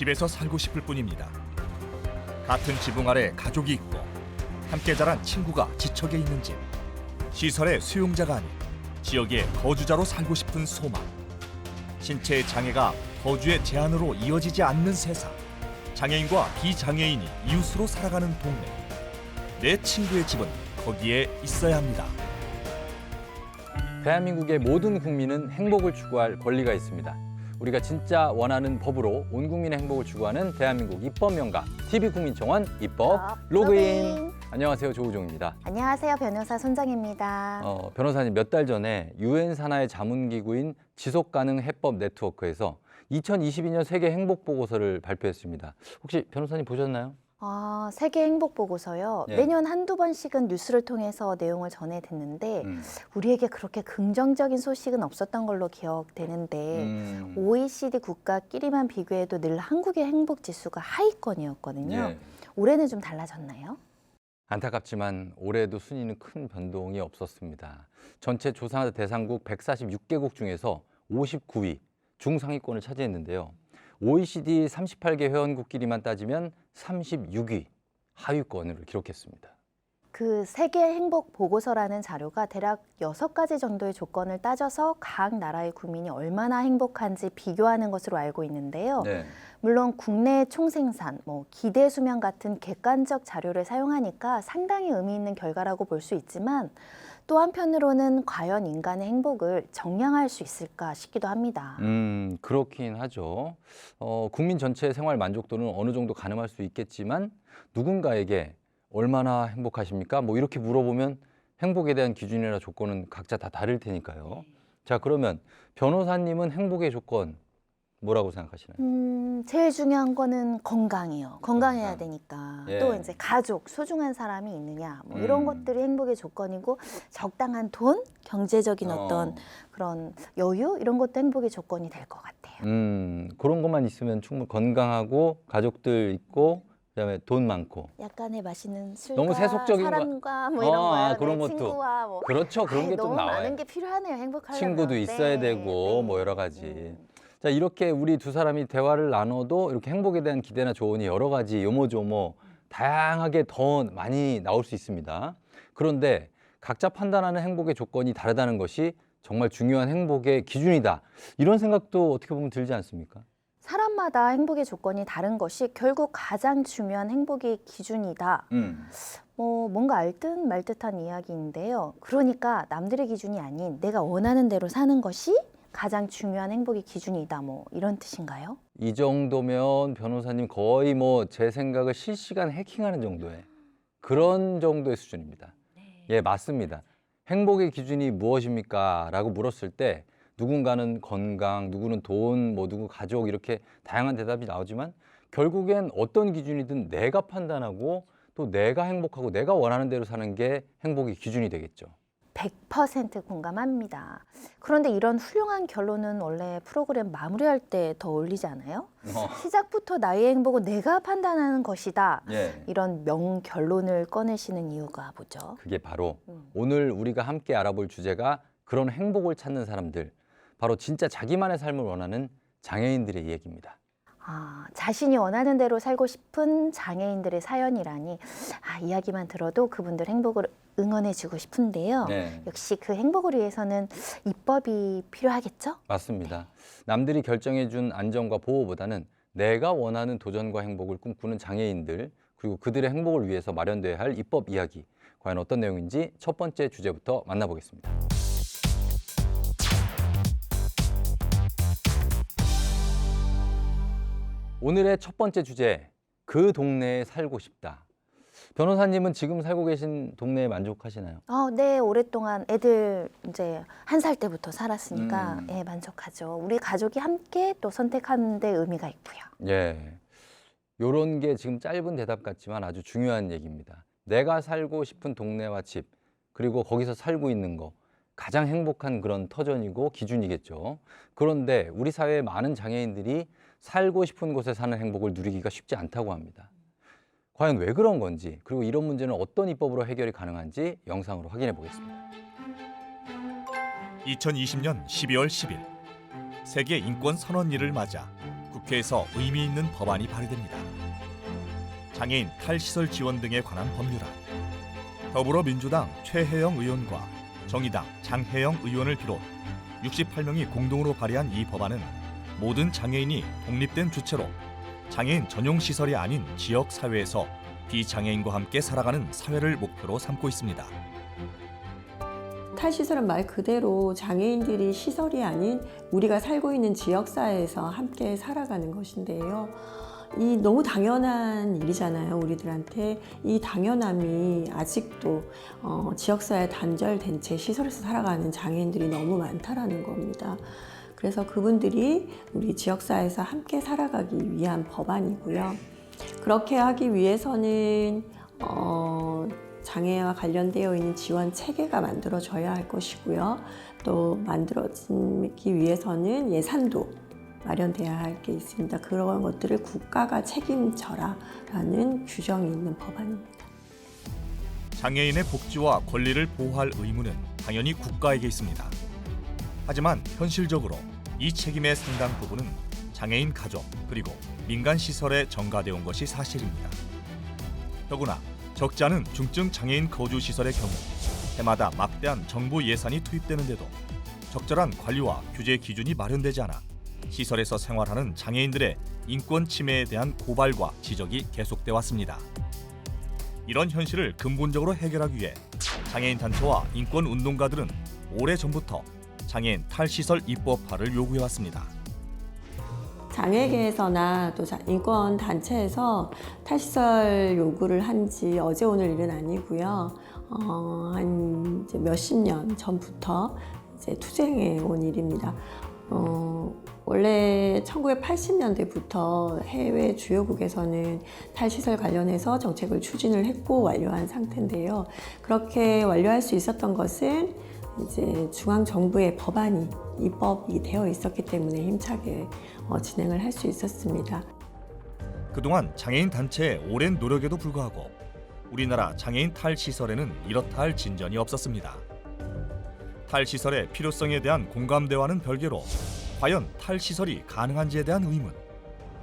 집에서 살고 싶을 뿐입니다. 같은 지붕 아래 가족이 있고 함께 자란 친구가 지척에 있는 집. 시설의 수용자가 아닌 지역의 거주자로 살고 싶은 소망. 신체의 장애가 거주의 제한으로 이어지지 않는 세상. 장애인과 비장애인이 이웃으로 살아가는 동네. 내 친구의 집은 거기에 있어야 합니다. 대한민국의 모든 국민은 행복을 추구할 권리가 있습니다. 우리가 진짜 원하는 법으로 온 국민의 행복을 추구하는 대한민국 입법명가 TV국민청원 입법 아, 로그인. 로그인. 안녕하세요 조우종입니다. 안녕하세요. 변호사 손정입니다. 어, 변호사님 몇 달 전에 유엔 산하의 자문기구인 지속가능 해법 네트워크에서 2022년 세계 행복 보고서를 발표했습니다. 혹시 변호사님 보셨나요? 아, 세계 행복 보고서요. 예. 매년 한두 번씩은 뉴스를 통해서 내용을 전해 듣는데 음. 우리에게 그렇게 긍정적인 소식은 없었던 걸로 기억되는데 음. OECD 국가끼리만 비교해도 늘 한국의 행복 지수가 하위권이었거든요. 예. 올해는 좀 달라졌나요? 안타깝지만 올해도 순위는 큰 변동이 없었습니다. 전체 조사 대상국 146개국 중에서 59위 중상위권을 차지했는데요. OECD 38개 회원국끼리만 따지면 36위 하위권을 기록했습니다. 그 세계 행복 보고서라는 자료가 대략 여섯 가지 정도의 조건을 따져서 각 나라의 국민이 얼마나 행복한지 비교하는 것으로 알고 있는데요. 네. 물론 국내 총생산, 뭐 기대 수명 같은 객관적 자료를 사용하니까 상당히 의미 있는 결과라고 볼 수 있지만 또 한편으로는 과연 인간의 행복을 정량할 수 있을까 싶기도 합니다. 음, 그렇긴 하죠. 어, 국민 전체의 생활 만족도는 어느 정도 가늠할 수 있겠지만 누군가에게 얼마나 행복하십니까? 뭐 이렇게 물어보면 행복에 대한 기준이나 조건은 각자 다 다를 테니까요. 자, 그러면 변호사님은 행복의 조건 뭐라고 생각하시나요? 음, 제일 중요한 거는 건강이요. 건강해야 건강. 되니까. 예. 또 이제 가족, 소중한 사람이 있느냐. 뭐 이런 음. 것들이 행복의 조건이고 적당한 돈, 경제적인 어. 어떤 그런 여유 이런 것도 행복의 조건이 될 것 같아요. 음, 그런 것만 있으면 충분히 건강하고 가족들 있고 그다음에 돈 많고. 약간의 맛있는 술과 너무 세속적인 거- 사람과 뭐 이런 어, 거요. 아, 그런 네, 것도. 친구와 뭐 그렇죠. 그런 아이, 게좀 너무 나와요. 많은 게 필요하네요. 행복하려면. 친구도 있어야 네, 되고 네. 뭐 여러 가지. 음. 자 이렇게 우리 두 사람이 대화를 나눠도 이렇게 행복에 대한 기대나 조언이 여러 가지 요모조모 다양하게 더 많이 나올 수 있습니다. 그런데 각자 판단하는 행복의 조건이 다르다는 것이 정말 중요한 행복의 기준이다. 이런 생각도 어떻게 보면 들지 않습니까? 사람마다 행복의 조건이 다른 것이 결국 가장 중요한 행복의 기준이다. 음. 뭐 뭔가 알듯 말듯한 이야기인데요. 그러니까 남들의 기준이 아닌 내가 원하는 대로 사는 것이 가장 중요한 행복의 기준이다. 뭐 이런 뜻인가요? 이 정도면 변호사님 거의 뭐 제 생각을 실시간 해킹하는 정도의 그런 정도의 수준입니다. 예, 맞습니다. 행복의 기준이 무엇입니까? 라고 물었을 때 누군가는 건강, 누구는 돈, 뭐 누구 가족 이렇게 다양한 대답이 나오지만 결국엔 어떤 기준이든 내가 판단하고 또 내가 행복하고 내가 원하는 대로 사는 게 행복의 기준이 되겠죠. 100% 공감합니다. 그런데 이런 훌륭한 결론은 원래 프로그램 마무리할 때더 어울리지 않아요? 시작부터 나의 행복은 내가 판단하는 것이다. 예. 이런 명결론을 꺼내시는 이유가 뭐죠? 그게 바로 음. 오늘 우리가 함께 알아볼 주제가 그런 행복을 찾는 사람들, 바로 진짜 자기만의 삶을 원하는 장애인들의 이야기입니다. 아, 자신이 원하는 대로 살고 싶은 장애인들의 사연이라니 아, 이야기만 들어도 그분들 행복을 응원해주고 싶은데요. 네, 역시 그 행복을 위해서는 입법이 필요하겠죠? 맞습니다. 남들이 결정해준 안정과 보호보다는 내가 원하는 도전과 행복을 꿈꾸는 장애인들, 그리고 그들의 행복을 위해서 마련돼야 할 입법 이야기, 과연 어떤 내용인지 첫 번째 주제부터 만나보겠습니다. 오늘의 첫 번째 주제, 그 동네에 살고 싶다. 변호사님은 지금 살고 계신 동네에 만족하시나요? 어, 네, 오랫동안 애들 이제 한 살 때부터 살았으니까 음. 예, 만족하죠. 우리 가족이 함께 또 선택하는 데 의미가 있고요. 예. 요런 게 지금 짧은 대답 같지만 아주 중요한 얘기입니다. 내가 살고 싶은 동네와 집, 그리고 거기서 살고 있는 거, 가장 행복한 그런 터전이고 기준이겠죠. 그런데 우리 사회의 많은 장애인들이 살고 싶은 곳에 사는 행복을 누리기가 쉽지 않다고 합니다. 과연 왜 그런 건지, 그리고 이런 문제는 어떤 입법으로 해결이 가능한지 영상으로 확인해 보겠습니다. 2020년 12월 10일 세계 인권 선언일을 맞아 국회 국회에서 의미 있는 법안이 발의됩니다. 장애인 탈시설 지원 등에 관한 법률안. 더불어민주당 최혜영 의원과 정의당 장혜영 의원을 비롯 68명이 공동으로 발의한 이 법안은 모든 장애인이 독립된 주체로 장애인 전용 시설이 아닌 지역 사회에서 비장애인과 함께 살아가는 사회를 목표로 삼고 있습니다. 탈시설은 말 그대로 장애인들이 시설이 아닌 우리가 살고 있는 지역사회에서 함께 살아가는 것인데요. 이 너무 당연한 일이잖아요, 우리들한테. 이 당연함이 아직도 어, 지역사회 단절된 채 시설에서 살아가는 장애인들이 너무 많다라는 겁니다. 그래서 그분들이 우리 지역사회에서 함께 살아가기 위한 법안이고요. 그렇게 하기 위해서는 어, 장애와 관련되어 있는 지원 체계가 만들어져야 할 것이고요. 또 만들어지기 위해서는 예산도 마련돼야 할 게 있습니다. 그런 것들을 국가가 책임져라라는 규정이 있는 법안입니다. 장애인의 복지와 권리를 보호할 의무는 당연히 국가에게 있습니다. 하지만 현실적으로 이 책임의 상당 부분은 장애인 가족 그리고 민간 시설에 전가되어 온 것이 사실입니다. 더구나 적지 않은 중증 장애인 거주 시설의 경우 해마다 막대한 정부 예산이 투입되는데도 적절한 관리와 규제 기준이 마련되지 않아 시설에서 생활하는 장애인들의 인권 침해에 대한 고발과 지적이 계속돼 왔습니다. 이런 현실을 근본적으로 해결하기 위해 장애인 단체와 인권 운동가들은 오래 전부터 장애인 탈시설 입법화를 요구해 왔습니다. 장애계에서나 또 자- 인권 단체에서 탈시설 요구를 한 지 어제 오늘 일은 아니고요. 어, 한 몇십 년 전부터 이제 투쟁해 온 일입니다. 어, 원래 1980년대부터 해외 주요국에서는 탈시설 관련해서 정책을 추진을 했고 완료한 상태인데요. 그렇게 완료할 수 있었던 것은 이제 중앙 정부의 법안이 입법이 되어 있었기 때문에 힘차게 어, 진행을 할 수 있었습니다. 그동안 장애인 단체의 오랜 노력에도 불구하고 우리나라 장애인 탈 시설에는 이렇다 할 진전이 없었습니다. 탈 시설의 필요성에 대한 공감대와는 별개로 과연 탈 시설이 가능한지에 대한 의문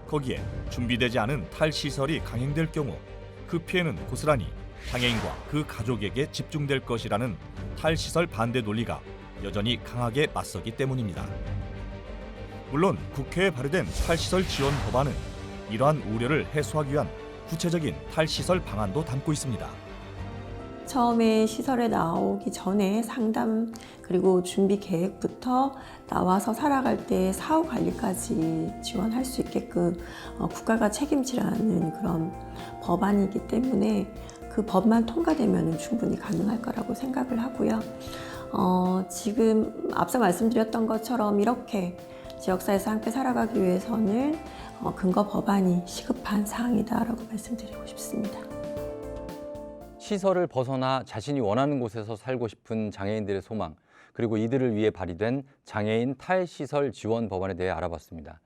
거기에 준비되지 않은 탈 시설이 강행될 경우 그 피해는 고스란히 장애인과 그 가족에게 집중될 것이라는 탈시설 반대 논리가 여전히 강하게 맞서기 때문입니다. 물론 국회에 발의된 탈시설 지원 법안은 이러한 우려를 해소하기 위한 구체적인 탈시설 방안도 담고 있습니다. 처음에 시설에 나오기 전에 상담 그리고 준비 계획부터 나와서 살아갈 때 사후 관리까지 지원할 수 있게끔 어, 국가가 책임지라는 그런 법안이기 때문에 그 법만 통과되면 충분히 가능할 거라고 생각을 하고요. 어, 지금 앞서 말씀드렸던 것처럼 이렇게 지역사회에서 함께 살아가기 위해서는 어, 근거 법안이 시급한 사항이다라고 말씀드리고 싶습니다. 시설을 벗어나 자신이 원하는 곳에서 살고 싶은 장애인들의 소망, 그리고 이들을 위해 발의된 장애인 탈시설 지원 법안에 대해 알아봤습니다.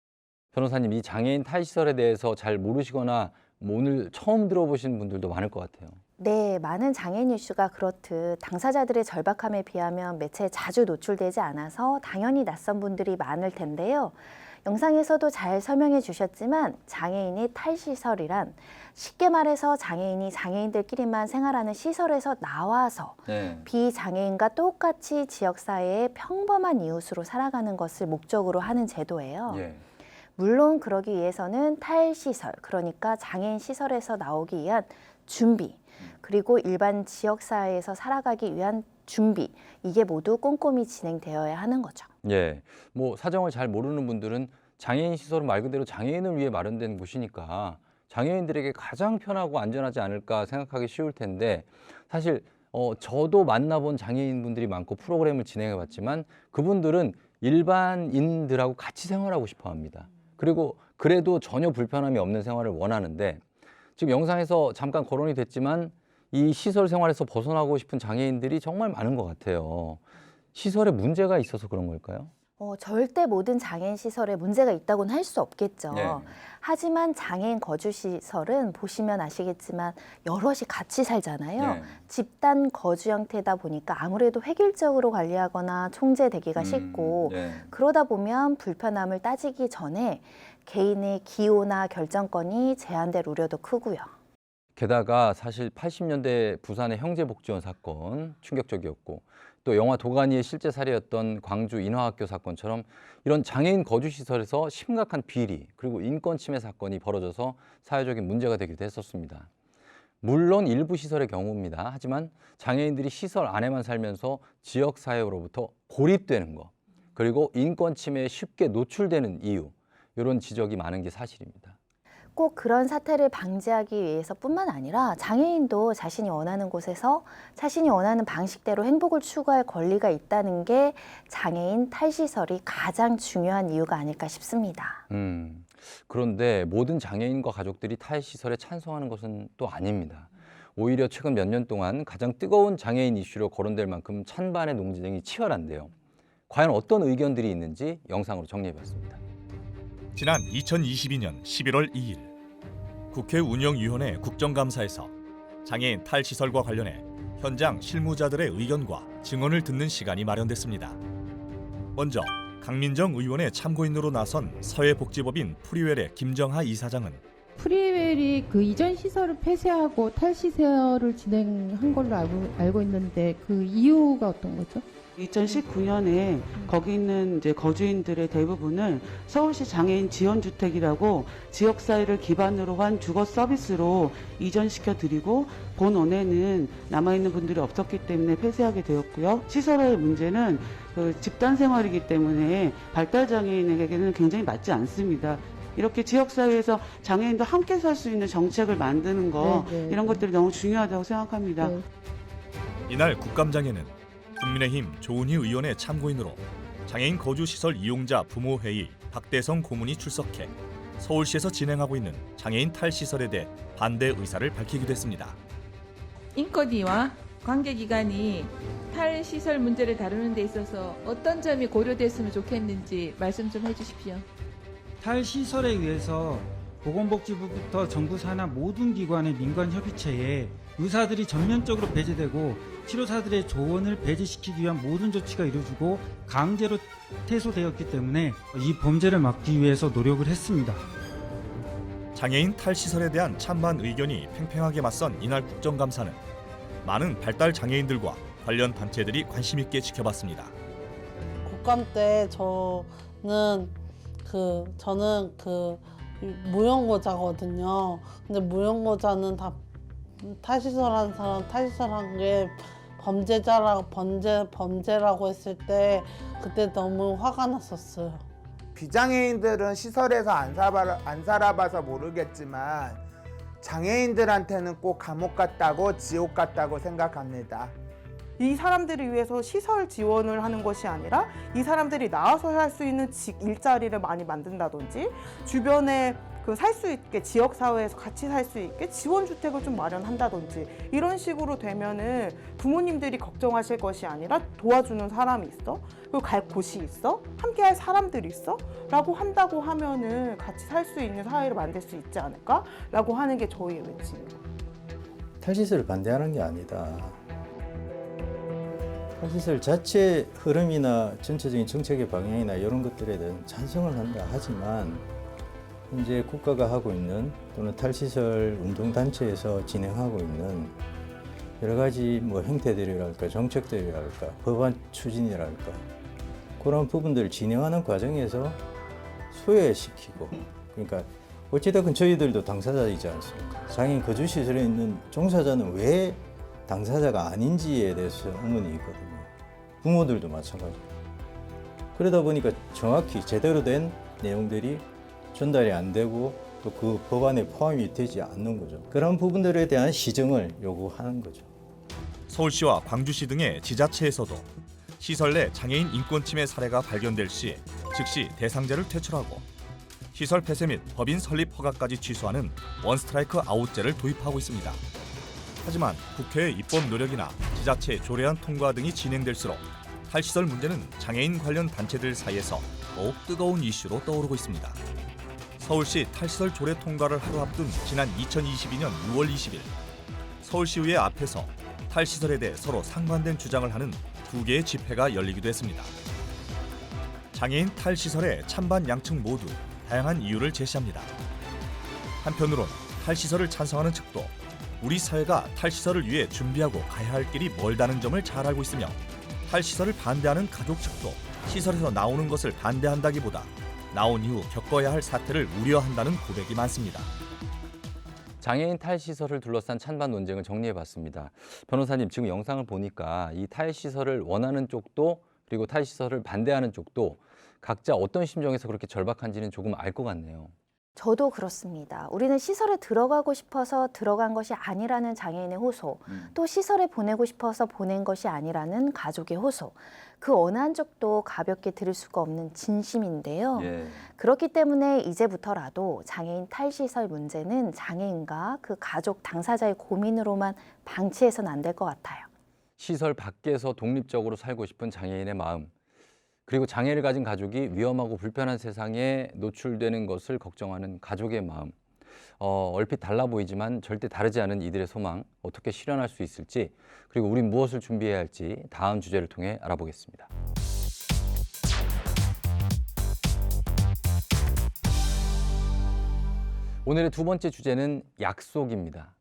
변호사님, 이 장애인 탈시설에 대해서 잘 모르시거나 뭐 오늘 처음 들어보신 분들도 많을 것 같아요. 네, 많은 장애인 이슈가 그렇듯 당사자들의 절박함에 비하면 매체에 자주 노출되지 않아서 당연히 낯선 분들이 많을 텐데요. 영상에서도 잘 설명해 주셨지만 장애인이 탈시설이란 쉽게 말해서 장애인이 장애인들끼리만 생활하는 시설에서 나와서 네. 비장애인과 똑같이 지역사회의 평범한 이웃으로 살아가는 것을 목적으로 하는 제도예요. 예. 물론 그러기 위해서는 탈시설, 그러니까 장애인 시설에서 나오기 위한 준비, 그리고 일반 지역사회에서 살아가기 위한 준비, 이게 모두 꼼꼼히 진행되어야 하는 거죠. 예. 뭐 사정을 잘 모르는 분들은 장애인 시설은 말 그대로 장애인을 위해 마련된 곳이니까 장애인들에게 가장 편하고 안전하지 않을까 생각하기 쉬울 텐데 사실 어 저도 만나본 장애인 분들이 많고 프로그램을 진행해 봤지만 그분들은 일반인들하고 같이 생활하고 싶어 합니다. 그리고 그래도 전혀 불편함이 없는 생활을 원하는데 지금 영상에서 잠깐 거론이 됐지만 이 시설 생활에서 벗어나고 싶은 장애인들이 정말 많은 것 같아요. 시설에 문제가 있어서 그런 걸까요? 어, 절대 모든 장애인 시설에 문제가 있다고는 할 수 없겠죠. 네. 하지만 장애인 거주 시설은 보시면 아시겠지만 여럿이 같이 살잖아요. 네. 집단 거주 형태다 보니까 아무래도 획일적으로 관리하거나 총재되기가 쉽고 음, 네. 그러다 보면 불편함을 따지기 전에 개인의 기호나 결정권이 제한될 우려도 크고요. 게다가 사실 80년대 부산의 형제복지원 사건 충격적이었고 또 영화 도가니의 실제 사례였던 광주 인화학교 사건처럼 이런 장애인 거주 시설에서 심각한 비리 그리고 인권 침해 사건이 벌어져서 사회적인 문제가 되기도 했었습니다. 물론 일부 시설의 경우입니다. 하지만 장애인들이 시설 안에만 살면서 지역 사회로부터 고립되는 것 그리고 인권 침해에 쉽게 노출되는 이유 이런 지적이 많은 게 사실입니다. 꼭 그런 사태를 방지하기 위해서뿐만 아니라 장애인도 자신이 원하는 곳에서 자신이 원하는 방식대로 행복을 추구할 권리가 있다는 게 장애인 탈시설이 가장 중요한 이유가 아닐까 싶습니다. 음, 그런데 모든 장애인과 가족들이 탈시설에 찬성하는 것은 또 아닙니다. 오히려 최근 몇 년 동안 가장 뜨거운 장애인 이슈로 거론될 만큼 찬반의 논쟁이 치열한데요. 과연 어떤 의견들이 있는지 영상으로 정리해봤습니다. 지난 2022년 11월 2일 국회 운영위원회 국정감사에서 장애인 탈시설과 관련해 현장 실무자들의 의견과 증언을 듣는 시간이 마련됐습니다. 먼저 강민정 의원의 참고인으로 나선 사회복지법인 프리웰의 김정하 이사장은 프리웰이 그 이전 시설을 폐쇄하고 탈시설을 진행한 걸로 알고, 알고 있는데 그 이유가 어떤 거죠? 2019년에 거기 있는 이제 거주인들의 대부분을 서울시 장애인 지원주택이라고 지역사회를 기반으로 한 주거 서비스로 이전시켜 드리고 본원에는 남아있는 분들이 없었기 때문에 폐쇄하게 되었고요. 시설의 문제는 그 집단 생활이기 때문에 발달 장애인에게는 굉장히 맞지 않습니다. 이렇게 지역사회에서 장애인도 함께 살 수 있는 정책을 만드는 거 네, 네, 이런 네. 것들이 너무 중요하다고 생각합니다. 네. 이날 국감장에는 국민의힘 조은희 의원의 참고인으로 장애인 거주시설 이용자 부모회의 박대성 고문이 출석해 서울시에서 진행하고 있는 장애인 탈시설에 대해 반대 의사를 밝히기도 했습니다. 인권위와 관계기관이 탈시설 문제를 다루는 데 있어서 어떤 점이 고려됐으면 좋겠는지 말씀 좀 해주십시오. 탈시설에 의해서 보건복지부부터 정부 산하 모든 기관의 민간 협의체에 의사들이 전면적으로 배제되고 치료사들의 조언을 배제시키기 위한 모든 조치가 이루어지고 강제로 퇴소되었기 때문에 이 범죄를 막기 위해서 노력을 했습니다. 장애인 탈시설에 대한 찬반 의견이 팽팽하게 맞선 이날 국정감사는 많은 발달 장애인들과 관련 단체들이 관심 있게 지켜봤습니다. 국감 때 저는 그 저는 그 무용고자거든요. 근데 무용고자는 다 탈시설한 사람 탈시설한 게 범죄자라고 범죄 범죄라고 했을 때 그때 너무 화가 났었어요. 비장애인들은 시설에서 안, 살아, 안 살아봐서 모르겠지만 장애인들한테는 꼭 감옥 같다고 지옥 같다고 생각합니다. 이 사람들을 위해서 시설 지원을 하는 것이 아니라 이 사람들이 나와서 할 수 있는 직 일자리를 많이 만든다든지 주변에 그 살 수 있게 지역 사회에서 같이 살 수 있게 지원 주택을 좀 마련한다든지 이런 식으로 되면은 부모님들이 걱정하실 것이 아니라 도와주는 사람이 있어 그리고 갈 곳이 있어 함께 할 사람들이 있어 라고 한다고 하면은 같이 살 수 있는 사회를 만들 수 있지 않을까라고 하는 게 저희의 외침입니다. 탈시설을 반대하는 게 아니다. 탈시설 자체 흐름이나 전체적인 정책의 방향이나 이런 것들에 대한 찬성을 한다 하지만 현재 국가가 하고 있는 또는 탈시설 운동단체에서 진행하고 있는 여러 가지 뭐 형태들이랄까 정책들이랄까 법안 추진이랄까 그런 부분들을 진행하는 과정에서 소외시키고 그러니까 어찌됐건 저희들도 당사자이지 않습니까? 장애인 거주 시설에 있는 종사자는 왜 당사자가 아닌지에 대해서 의문이 있거든요. 부모들도 마찬가지고. 그러다 보니까 정확히 제대로 된 내용들이 전달이 안 되고 또 그 법안에 포함이 되지 않는 거죠. 그런 부분들에 대한 시정을 요구하는 거죠. 서울시와 광주시 등의 지자체에서도 시설 내 장애인 인권 침해 사례가 발견될 시 즉시 대상자를 퇴출하고 시설 폐쇄 및 법인 설립 허가까지 취소하는 원스트라이크 아웃제를 도입하고 있습니다. 하지만 국회의 입법 노력이나 지자체 조례안 통과 등이 진행될수록 탈시설 문제는 장애인 관련 단체들 사이에서 더욱 뜨거운 이슈로 떠오르고 있습니다. 서울시 탈시설 조례 통과를 하루 앞둔 지난 2022년 6월 20일 서울시의회 앞에서 탈시설에 대해 서로 상반된 주장을 하는 두 개의 집회가 열리기도 했습니다. 장애인 탈시설의 찬반 양측 모두 다양한 이유를 제시합니다. 한편으론 탈시설을 찬성하는 측도 우리 사회가 탈시설을 위해 준비하고 가야 할 길이 멀다는 점을 잘 알고 있으며 탈시설을 반대하는 가족 측도 시설에서 나오는 것을 반대한다기보다 나온 이후 겪어야 할 사태를 우려한다는 고백이 많습니다. 장애인 탈 시설을 둘러싼 찬반 논쟁을 정리해봤습니다. 변호사님 지금 영상을 보니까 이 탈 시설을 원하는 쪽도 그리고 탈 시설을 반대하는 쪽도 각자 어떤 심정에서 그렇게 절박한지는 조금 알 것 같네요. 저도 그렇습니다. 우리는 시설에 들어가고 싶어서 들어간 것이 아니라는 장애인의 호소, 또 시설에 보내고 싶어서 보낸 것이 아니라는 가족의 호소. 그 어느 한쪽도 가볍게 들을 수가 없는 진심인데요. 예. 그렇기 때문에 이제부터라도 장애인 탈시설 문제는 장애인과 그 가족 당사자의 고민으로만 방치해서는 안 될 것 같아요. 시설 밖에서 독립적으로 살고 싶은 장애인의 마음, 그리고 장애를 가진 가족이 위험하고 불편한 세상에 노출되는 것을 걱정하는 가족의 마음. 어, 얼핏 달라 보이지만 절대 다르지 않은 이들의 소망 어떻게 실현할 수 있을지 그리고 우린 무엇을 준비해야 할지 다음 주제를 통해 알아보겠습니다. 오늘의 두 번째 주제는 약속입니다.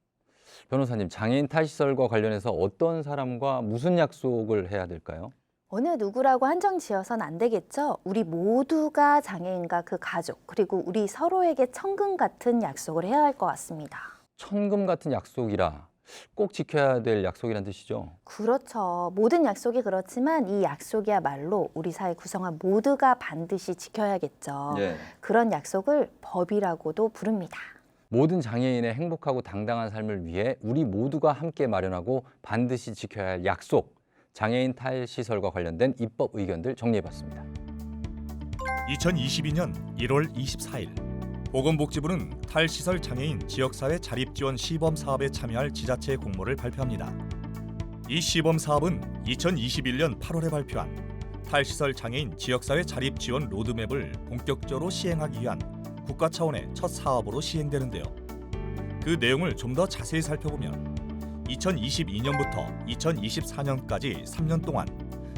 변호사님, 장애인 탈시설과 관련해서 어떤 사람과 무슨 약속을 해야 될까요? 어느 누구라고 한정 지어선 안 되겠죠. 우리 모두가 장애인과 그 가족, 그리고 우리 서로에게 천금 같은 약속을 해야 할 것 같습니다. 천금 같은 약속이라 꼭 지켜야 될 약속이란 뜻이죠. 그렇죠. 모든 약속이 그렇지만 이 약속이야말로 우리 사회 구성원 모두가 반드시 지켜야겠죠. 예. 그런 약속을 법이라고도 부릅니다. 모든 장애인의 행복하고 당당한 삶을 위해 우리 모두가 함께 마련하고 반드시 지켜야 할 약속. 장애인 탈 시설과 관련된 입법 의견들 정리해봤습니다. 2022년 1월 24일 보건복지부는 탈시설 장애인 지역사회 자립지원 시범 사업에 참여할 지자체의 공모를 발표합니다. 이 시범 사업은 2021년 8월에 발표한 탈시설 장애인 지역사회 자립지원 로드맵을 본격적으로 시행하기 위한 국가 차원의 첫 사업으로 시행되는데요. 그 내용을 좀 더 자세히 살펴보면 2022년부터 2024년까지 3년 동안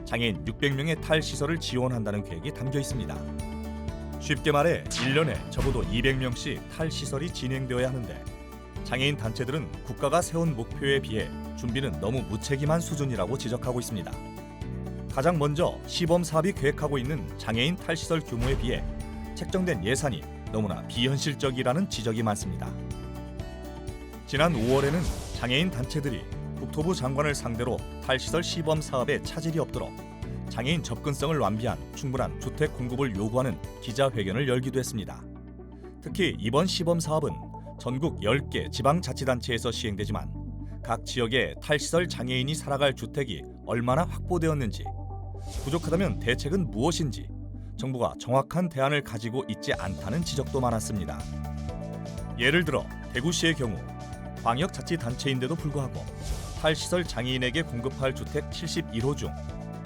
장애인 600명의 탈시설을 지원한다는 계획이 담겨 있습니다. 쉽게 말해 1년에 적어도 200명씩 탈시설이 진행되어야 하는데 장애인 단체들은 국가가 세운 목표에 비해 준비는 너무 무책임한 수준이라고 지적하고 있습니다. 가장 먼저 시범 사업이 계획하고 있는 장애인 탈시설 규모에 비해 책정된 예산이 너무나 비현실적이라는 지적이 많습니다. 지난 5월에는 장애인 단체들이 국토부 장관을 상대로 탈시설 시범 사업에 차질이 없도록 장애인 접근성을 완비한 충분한 주택 공급을 요구하는 기자회견을 열기도 했습니다. 특히 이번 시범 사업은 전국 10개 지방자치단체에서 시행되지만 각 지역의 탈시설 장애인이 살아갈 주택이 얼마나 확보되었는지 부족하다면 대책은 무엇인지 정부가 정확한 대안을 가지고 있지 않다는 지적도 많았습니다. 예를 들어 대구시의 경우 광역자치단체인데도 불구하고 탈시설 장애인에게 공급할 주택 71호 중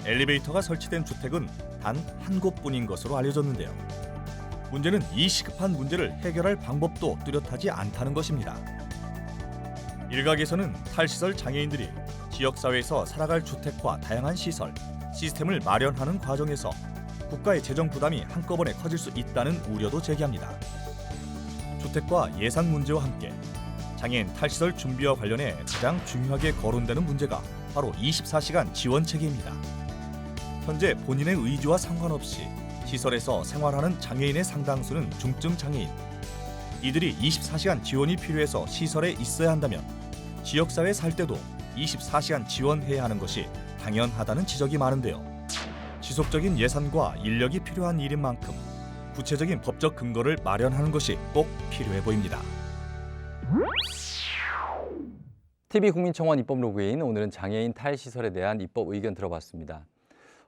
엘리베이터가 설치된 주택은 단 한 곳뿐인 것으로 알려졌는데요. 문제는 이 시급한 문제를 해결할 방법도 뚜렷하지 않다는 것입니다. 일각에서는 탈시설 장애인들이 지역사회에서 살아갈 주택과 다양한 시설, 시스템을 마련하는 과정에서 국가의 재정 부담이 한꺼번에 커질 수 있다는 우려도 제기합니다. 주택과 예산 문제와 함께 장애인 탈시설 준비와 관련해 가장 중요하게 거론되는 문제가 바로 24시간 지원 체계입니다. 현재 본인의 의지와 상관없이 시설에서 생활하는 장애인의 상당수는 중증 장애인. 이들이 24시간 지원이 필요해서 시설에 있어야 한다면 지역사회에 살 때도 24시간 지원해야 하는 것이 당연하다는 지적이 많은데요. 지속적인 예산과 인력이 필요한 일인 만큼 구체적인 법적 근거를 마련하는 것이 꼭 필요해 보입니다. TV 국민청원 입법 로그인 오늘은 장애인 탈시설에 대한 입법 의견 들어봤습니다.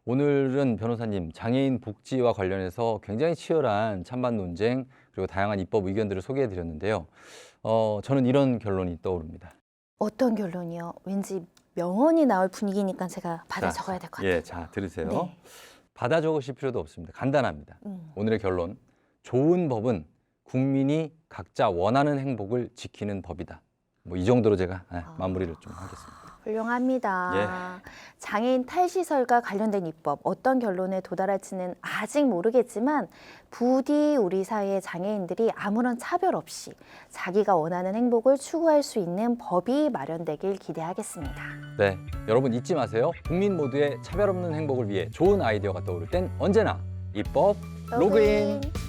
오늘은 변호사님 장애인 복지와 관련해서 굉장히 치열한 찬반 논쟁 그리고 다양한 입법 의견들을 소개해 드렸는데요. 어, 저는 이런 결론이 떠오릅니다. 어떤 결론이요? 왠지 명언이 나올 분위기니까 제가 받아 자, 적어야 될 것 같아요. 예, 자 들으세요. 네. 받아 적으실 필요도 없습니다. 간단합니다. 음. 오늘의 결론. 좋은 법은 국민이 각자 원하는 행복을 지키는 법이다. 뭐 이 정도로 제가 예, 아. 마무리를 좀 하겠습니다. 훌륭합니다. 예. 장애인 탈시설과 관련된 입법 어떤 결론에 도달할지는 아직 모르겠지만 부디 우리 사회의 장애인들이 아무런 차별 없이 자기가 원하는 행복을 추구할 수 있는 법이 마련되길 기대하겠습니다. 네, 여러분 잊지 마세요. 국민 모두의 차별 없는 행복을 위해 좋은 아이디어가 떠오를 땐 언제나 입법 로그인. 로그인.